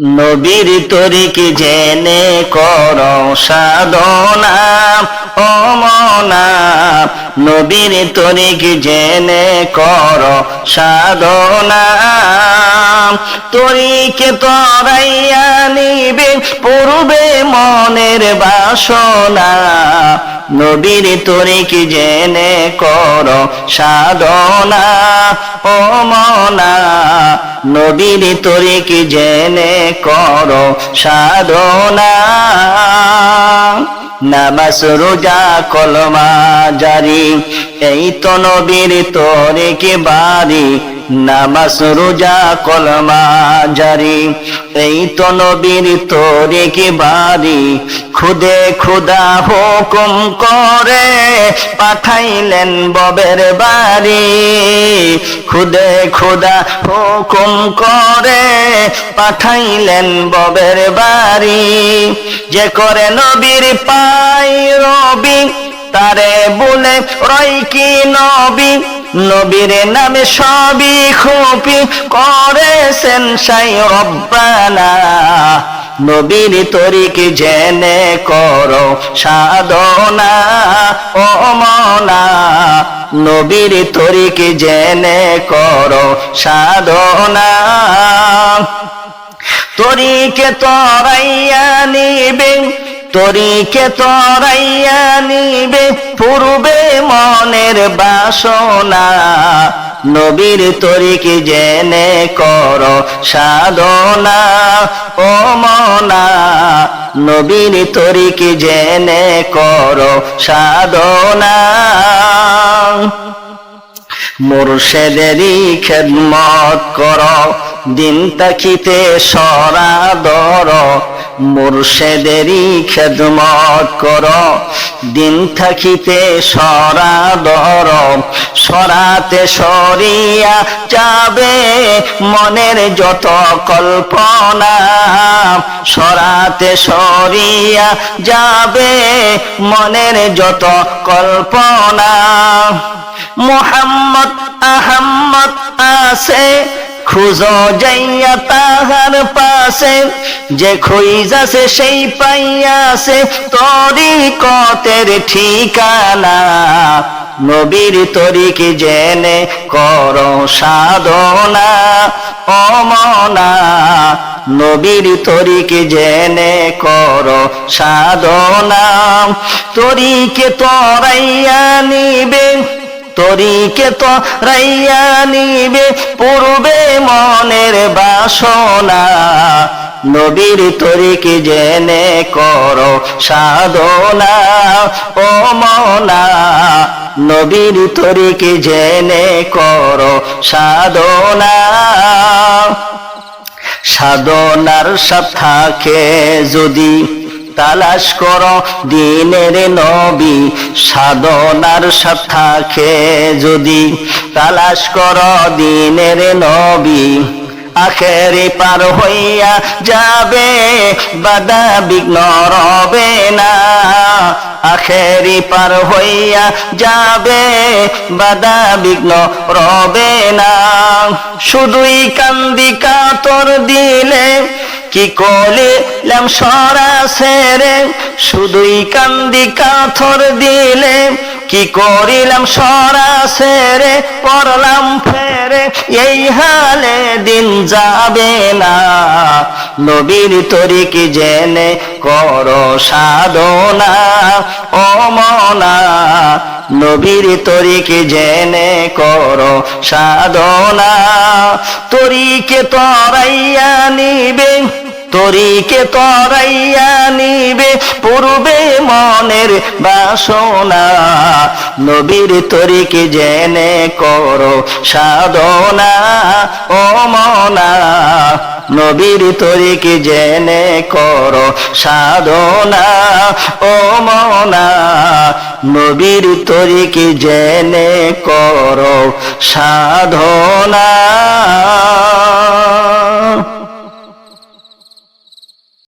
নবীর তরিক জেনে কর সাধনা অমনা মনা। নবীর তরিক জেনে কর সাধনা। তরিকে তরাইয়া নিবে পূর্বে মনের বাসনা। নবীর তরিক জেনে কর সাধনা। ও মনা, নবীর তরিক জেনে কর সাধনা। নামাজ, রোজা, কলমা জারি, এই তো নবীর তরিক বাড়ি। নামাজ, রোজা, কলমা জারি এই তো নবীর তরিক বাড়ি। খুদে খুদা হুকুম করে পাঠাইলেন ববের বাড়ি। খুদে খুদা হুকুম করে পাঠাইলেন ববের বাড়ি। যে করে নবীর পাই রবি, তারে বলে রয় কি নবী? নবীর নামে সবই খুপি করেছেন সাই রব্বানা। নবীর তরিক জেনে করো সাধনা, ও মনা। নবীর তরিক জেনে করো সাধনা। তরিকে তরাইয়া নিবে তরিকে তরাইয়া নিবে পূর্বে মনের বাসনা। নবীর তরিকে জেনে কর সাধনা, ও মনা। নবীর তরিকে জেনে কর সাধনা। মুর্শেদেরই খেদমত কর, দিন তাকিতে সরাদর মুর্শেদেরই খেদমত কর। দিন থাকিতে সরাদর সরাতে সরিয়া যাবে মনের যত কল্পনা। সরাতে সরিয়া যাবে মনের যত কল্পনা। মোহাম্মদ, আহম্মদ আছে খুঁজো যাইয়া তাহার পাশে, যে খুঁজাছে সেই পাইয়াছে তরি কতের ঠিকানা। নবীর তরিক জেনে কর সাধনা অমনা নবীর তরিক জেনে কর সাধনা। তরিকে তরাইয়া নিবে তরিকে তো রাইয়া নিবে পূর্বে মনের বাসনা। নবীর তরিকে জেনে কর সাধনা ও মনা। নবীর তরিকে জেনে কর সাধনা। সাধনার সাথাকে যদি তালাশ কর দিনের নবী, সাধনার সাথাকে যদি তালাশ কর দিনের নবী, আখেরি পার হইয়া যাবে বাধা বিঘ্ন রবে না। আখেরি পার হইয়া যাবে বাধা বিঘ্ন রবে না। শুধুই কান্দি কাতর দিলে কি কলিলাম সরা সেরে, শুধুই কান্দি কাথর দিলে। কি করিলাম সরা সেরে, পড়লাম ফেরে, এই হালে দিন যাবে না। নবীর তরি কি জেনে কর সাধনা, ও মনা। নবীর তরিক জেনে কর সাধনা, তরিকে তরাইয়া নিবে। তরিকে তরাইয়া নিবে পূর্বে মনের বাসনা। নবীর তরিকে জেনে করো সাধনা ও মনা। নবীর তরিকে জেনে করো সাধনা ও মনা। নবীর তরিকে জেনে করো সাধনা।